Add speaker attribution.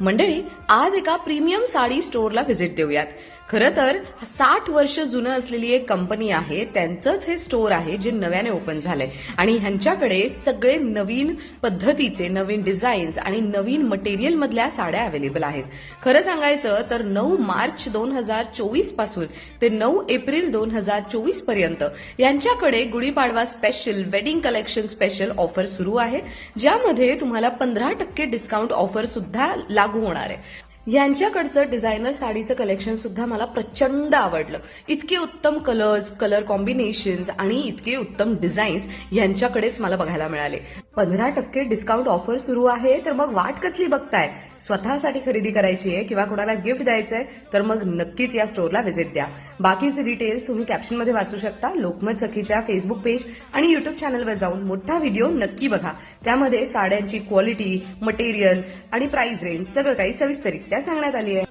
Speaker 1: मंडळी आज एका प्रीमियम साडी स्टोअरला व्हिजिट देऊयात. खरं तर साठ वर्ष जुनं असलेली एक कंपनी आहे त्यांचंच हे स्टोअर आहे जे नव्याने ओपन झालंय. आणि ह्यांच्याकडे सगळे नवीन पद्धतीचे नवीन डिझाईन्स आणि नवीन मटेरियल मधल्या साड्या अवेलेबल आहेत. खरं सांगायचं तर नऊ मार्च दोन हजार चोवीसपासून ते नऊ एप्रिल दोन हजार चोवीसपर्यंत यांच्याकडे Gudi Padwa special wedding collection special offer सुरू आहे ज्यामध्ये तुम्हाला पंधरा टक्के डिस्काउंट ऑफर सुद्धा लागू होणार आहे. यांच्याकडचं डिझायनर साडीचं कलेक्शन सुद्धा मला प्रचंड आवडलं. इतके उत्तम कलर्स कलर कॉम्बिनेशन्स आणि इतके उत्तम डिझाईन्स यांच्याकडेच मला बघायला मिळाले. पंधरा टक्के डिस्काउंट ऑफर सुरू आहे तर मग वाट कसली बघताय? स्वतःसाठी खरेदी करायची आहे किंवा कोणाला गिफ्ट द्यायचंय तर मग नक्कीच या स्टोअरला व्हिजिट द्या. बाकीचे डिटेल्स तुम्ही कॅप्शनमध्ये वाचू शकता. लोकमत सखीच्या फेसबुक पेज आणि युट्यूब चॅनलवर जाऊन मोठा व्हिडिओ नक्की बघा. त्यामध्ये साड्यांची क्वालिटी मटेरियल आणि प्राइस रेंज सगळं काही सविस्तरित्या सांगण्यात आली आहे.